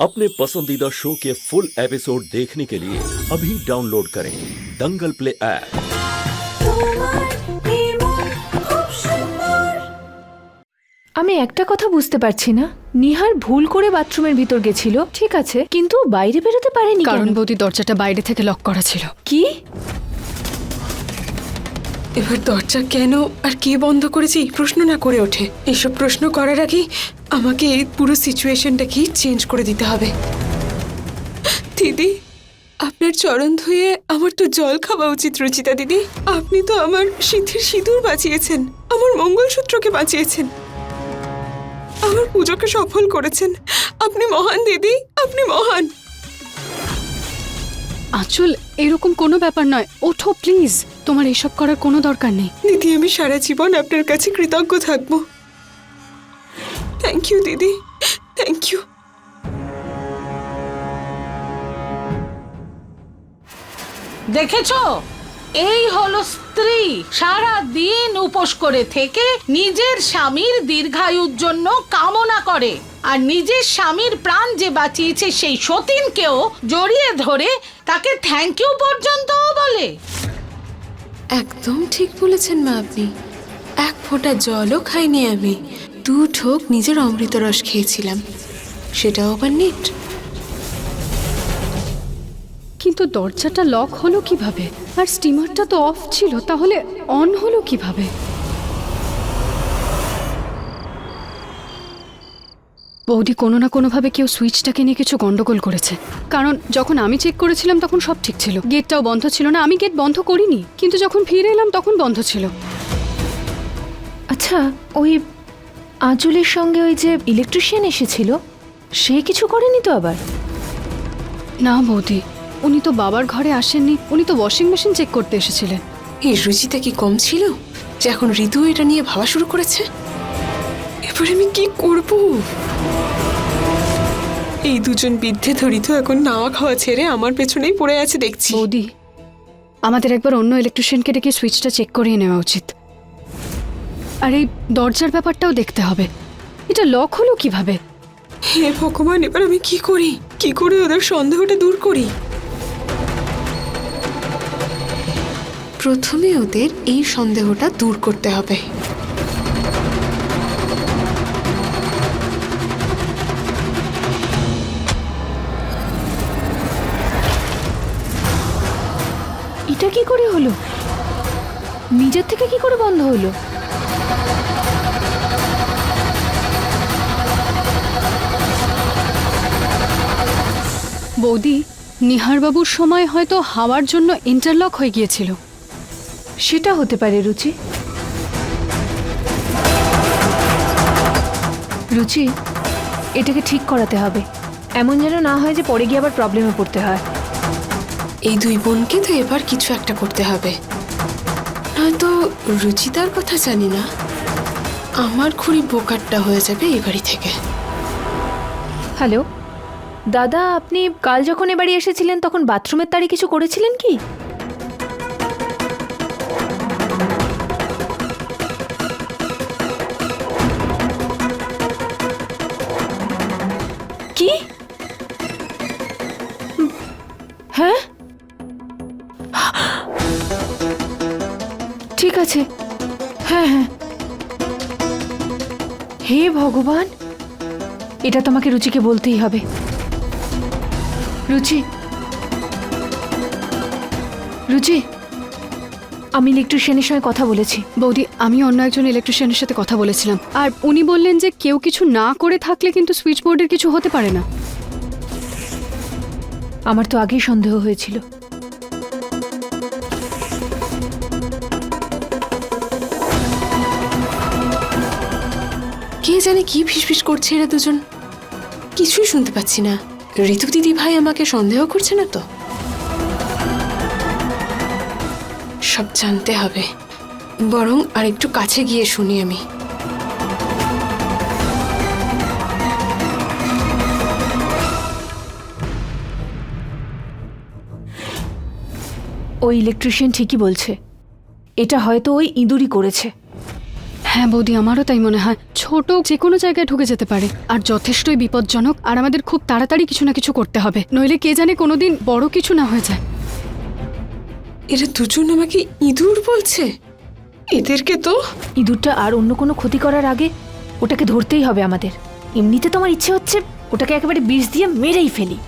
अपने पसंदीदा शो के फुल एपिसोड देखने के लिए अभी डाउनलोड करें दंगल प्ले ऐप তোমার নির্মল খুব সুন্দর আমি একটা কথা বুঝতে পারছি না নিহার ভুল করে বাথরুমের ভিতর গেছিল ঠিক আছে কিন্তু বাইরে বেরোতে পারেনি কেন? কারণ বৌদি দরজাটা বাইরে থেকে লক করা ছিল কি এবার দরজা কেন আর কে বন্ধ করেছে এই প্রশ্ন না করে ওঠে। এসব প্রশ্ন করার আগে আমাকে এই পুরো সিচুয়েশনটাকেই চেঞ্জ করে দিতে হবে। দিদি, আপনার চরণ ধুয়ে আমার তো জল খাওয়া উচিত, রুচিতা দিদি। আপনি তো আমার সিদ্ধির সিঁদুর বাঁচিয়েছেন, আমার মঙ্গলসূত্রকে বাঁচিয়েছেন। আমার পুজোকে সফল করেছেন। আপনি মহান দিদি, আপনি মহান। আচল, এরকম কোনো ব্যাপার নয়। ওঠো প্লিজ তোমার এসব করার কোনো দরকার নেই। দিদি আমি সারা জীবন আপনার কাছে কৃতজ্ঞ থাকব। থ্যাংক ইউ দিদি। থ্যাংক ইউ দেখেছ? এই হলো স্ত্রী। সারা দিন উপোস করে থেকে নিজের স্বামীর দীর্ঘায়ুর জন্য কামনা করে। আর নিজের স্বামীর প্রাণ যে বাঁচিয়েছে সেই সতীনকেও জড়িয়ে ধরে তাকে থ্যাংক ইউ পর্যন্তও বলে। একদম ঠিক বলেছেন মা আপনি। এক ফোঁটা জলও খাইনি আমি। দু ঠোক নিজের অমৃত রস খেয়েছিলাম। সেটাও আবার নেট। কিন্তু দরজাটা লক হলো কীভাবে? আর স্টিমারটা তো অফ ছিল, তাহলে অন হলো কীভাবে? বৌদি কোনো না কোনোভাবে কেউ সুইচটাকে নিয়ে কিছু গন্ডগোল করেছে। কারণ যখন আমি চেক করেছিলাম তখন সব ঠিক ছিল। গেটটাও বন্ধ ছিল না। আমি গেট বন্ধ করিনি। কিন্তু যখন ফিরে এলাম তখন বন্ধ ছিল। আচ্ছা ওই আঁচলের সঙ্গে ওই যে ইলেকট্রিশিয়ান এসেছিল সে কিছু করেনি তো আবার? না বৌদি উনি তো বাবার ঘরে আসেননি। উনি তো ওয়াশিং মেশিন চেক করতে এসেছিলেন। এই রুচিতা কি কম ছিল? যে এখন ঋতু এটা নিয়ে ভাবা শুরু করেছে? এবার আমি কি করব? এই দুজন বিদ্ধে ধরিত এখন নাওয়া খাওয়া ছেড়ে আমার পেছনেই পড়ে আছে দেখছি। বৌদি আমাদের একবার অন্য ইলেকট্রিশিয়ানকে ডেকে সুইচটা চেক করিয়ে নেওয়া উচিত। আর এই দরজার ব্যাপারটাও দেখতে হবে। এটা লক হলো কীভাবে? হে ভগবান এবার আমি কি করি? কি করে ওদের সন্দেহটা দূর করি? প্রথমে ওদের এই সন্দেহটা দূর করতে হবে। করে হলো? নিজের থেকে কি করে বন্ধ হলো? বৌদি, নিহারবাবুর সময় হয়তো হাওয়ার জন্য ইন্টারলক হয়ে গিয়েছিল। সেটা হতে পারে, রুচি। রুচি, এটাকে ঠিক করাতে হবে। এমন যেন না হয় যে পরে গিয়ে আবার প্রবলেমে পড়তে হয়। এই দুই বোনকে তো এবার কিছু একটা করতে হবে। নয়তো রুচিতার কথা জানি না। আমার খুঁড়ি বোকারটা হয়ে যাবে এই বাড়ি থেকে। হ্যালো, দাদা আপনি কাল যখন এ বাড়ি এসেছিলেন তখন বাথরুমের তারি কিছু করেছিলেন কি কি? আছে। হ্যাঁ হ্যাঁ। হে ভগবান এটা তোমাকে রুচিকে বলতেই হবে। রুচি রুচি আমি ইলেকট্রিশিয়ানের সঙ্গে কথা বলেছি। বৌদি আমি অন্য একজন ইলেকট্রিশিয়ানের সাথে কথা বলেছিলাম। আর উনি বললেন যে কেউ কিছু না করে থাকলে কিন্তু সুইচ বোর্ডের কিছু হতে পারে না। আমার তো আগেই সন্দেহ হয়েছিল। জানে কি ফিসফিস করছে এরা দুজন? কিছুই শুনতে পাচ্ছি না। ঋতু দিদি ভাই আমাকে সন্দেহ করছে না তো? সব জানতে হবে। বরং আর একটু কাছে গিয়ে শুনি আমি। ওই ইলেকট্রিশিয়ান ঠিকই বলছে। এটা হয়তো ওই ইঁদুরই করেছে। হ্যাঁ বৌদি আমারও তাই মনে হয়। ছোট যে কোনো জায়গায় ঢুকে যেতে পারে। আর যথেষ্টই বিপজ্জনক আর আমাদের খুব তাড়াতাড়ি কিছু না কিছু করতে হবে। নইলে কে জানে কোনোদিন বড় কিছু না হয়ে যায়। এরা দুজন আমাকে ইঁদুর বলছে। এদেরকে তো ইঁদুরটা আর অন্য কোনো ক্ষতি করার আগে ওটাকে ধরতেই হবে আমাদের। এমনিতে তোমার ইচ্ছে হচ্ছে ওটাকে একেবারে বিষ দিয়ে মেরেই ফেলি।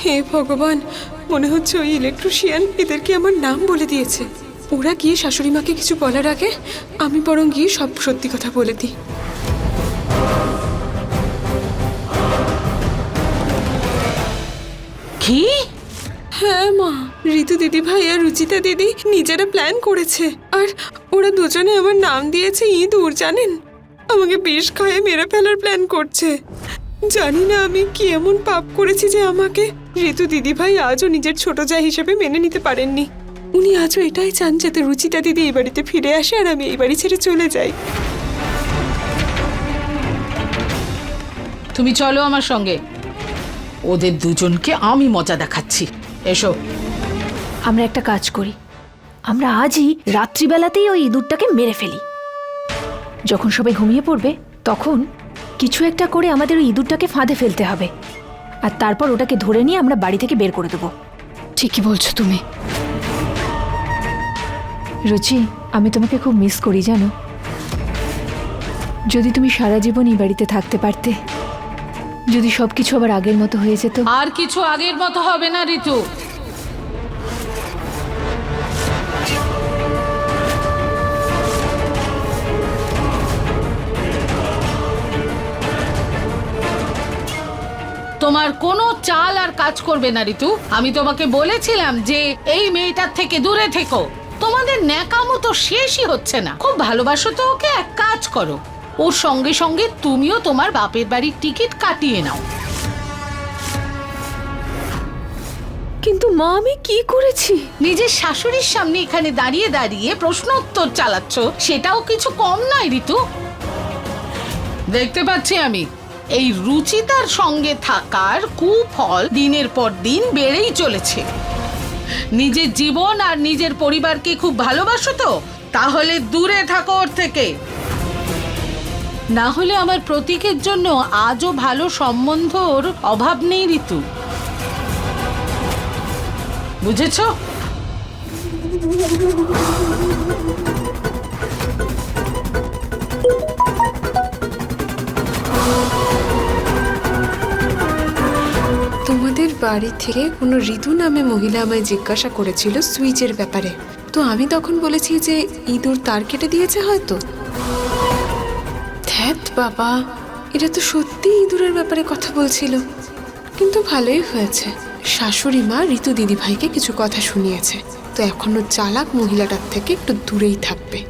হে ভগবান মনে হচ্ছে ওই ইলেকট্রিশিয়ান এদেরকে আমার নাম বলে দিয়েছে। ওরা গিয়ে শাশুড়ি মাকে কিছু বলার আগে আমি বরং গিয়ে সব সত্যি কথা বলে দিই। কি? হ্যাঁ মা ঋতু দিদি ভাই আর রুচিতা দিদি নিজেরা প্ল্যান করেছে। আর ওরা দুজনে আমার নাম দিয়েছে ইঁদুর জানেন? আমাকে বিষ খায়ে মেরে ফেলার প্ল্যান করছে। জানি না আমি কি এমন পাপ করেছি যে আমাকে ঋতু দিদি ভাই আজও নিজের ছোট যা হিসেবে মেনে নিতে পারেননি। উনি আজও এটাই চান যাতে রুচিতা দিদি এই বাড়িতে ফিরে আসে আর আমি এই বাড়ি ছেড়ে চলে যাই। তুমি চলো আমার সঙ্গে। ওদের দুজনকে আমি মজা দেখাচ্ছি। এসো। আমরা একটা কাজ করি। আমরা আজই রাত্রিবেলাতেই ওই ইঁদুরটাকে মেরে ফেলি। যখন সবাই ঘুমিয়ে পড়বে তখন কিছু একটা করে আমাদের ওই ইঁদুরটাকে ফাঁদে ফেলতে হবে। আর তারপর ওটাকে ধরে নিয়ে আমরা বাড়ি থেকে বের করে দেবো। ঠিকই বলছো তুমি। রুচি আমি তোমাকে খুব মিস করি জানো? যদি তুমি সারা জীবন এই বাড়িতে থাকতে পারতে যদি সব কিছু আবার আগের মতো হয়ে যেত। আর কিছু আগের মতো হবে না ঋতু। তোমার কোনো চাল আর কাজ করবে না ঋতু। আমি তোমাকে বলেছিলাম যে এই মেয়েটার থেকে দূরে থেকো। তোমাদের ন্যাকামো তো শেষই হচ্ছে না। খুব ভালোবাসো তো ওকে এক কাজ করো। ওর সঙ্গে সঙ্গে তুমিও তোমার বাপের বাড়ির টিকিট কাটিয়ে নাও। কিন্তু মা আমি কি করেছি? নিজের শাশুড়ির সামনে এখানে দাঁড়িয়ে দাঁড়িয়ে প্রশ্ন উত্তর চালাচ্ছ সেটাও কিছু কম নয় ঋতু। দেখতে পাচ্ছি আমি। এই রুচিতার সঙ্গে থাকার কুফল দিনের পর দিন বেড়েই চলেছে। নিজের জীবন আর নিজের পরিবারকে খুব ভালোবাসো তো? তাহলে দূরে থাকো ওর থেকে। না হলে আমার প্রতীকের জন্য আজও ভালো সম্বন্ধর অভাব নেই, ঋতু। বুঝেছ? তোমাদের বাড়ি থেকে কোনো ঋতু নামে মহিলা আমায় জিজ্ঞাসা করেছিল সুইচের ব্যাপারে। তো আমি তখন বলেছি যে ইঁদুর তার কেটে দিয়েছে হয়তো। ধ্যাত বাবা এটা তো সত্যি ইঁদুরের ব্যাপারে কথা বলছিল। কিন্তু ভালোই হয়েছে। শাশুড়ি মা ঋতু দিদিভাইকে কিছু কথা শুনিয়েছে। তো এখনও চালাক মহিলাটার থেকে একটু দূরেই থাকবে।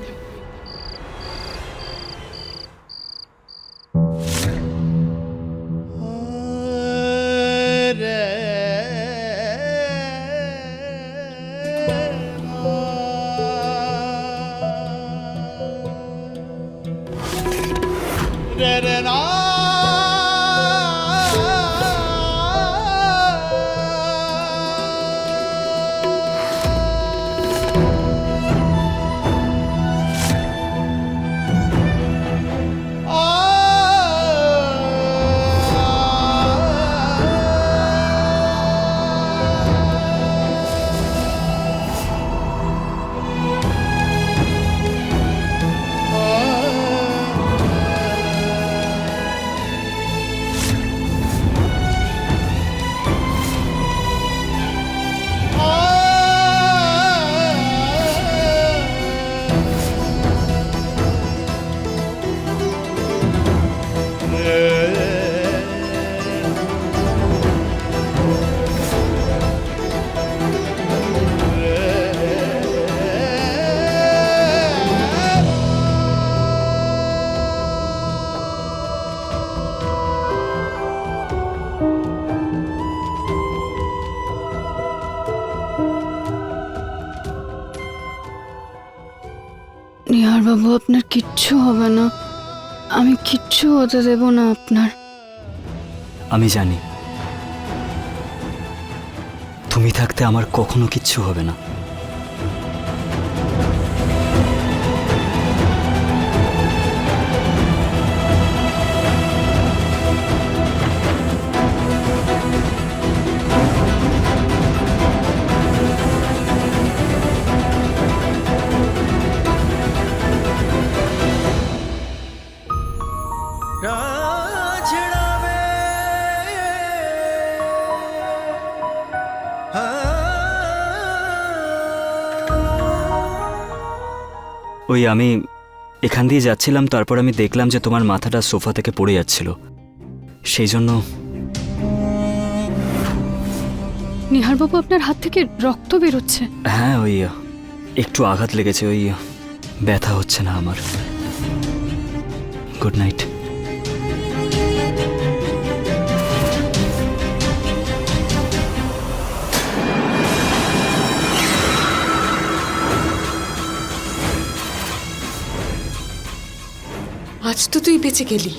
নিহার বাবু, আপনার কিচ্ছু হবে না। আমি কিচ্ছু হতে দেব না আপনার। আমি জানি। তুমি থাকতে আমার কখনো কিচ্ছু হবে না। ওই আমি এখান দিয়ে যাচ্ছিলাম তারপর আমি দেখলাম যে তোমার মাথাটা সোফা থেকে পড়ে যাচ্ছিল। সেই জন্য নিহারবাবু আপনার হাত থেকে রক্ত বেরোচ্ছে। হ্যাঁ ওই একটু আঘাত লেগেছে ওই ব্যথা হচ্ছে না আমার। Good night. আজ তো তুই বেঁচে গেলি।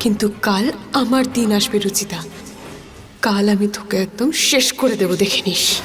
কিন্তু কাল আমার দিন আসবে রুচিতা। কাল আমি তোকে একদম শেষ করে দেব, দেখে নিস।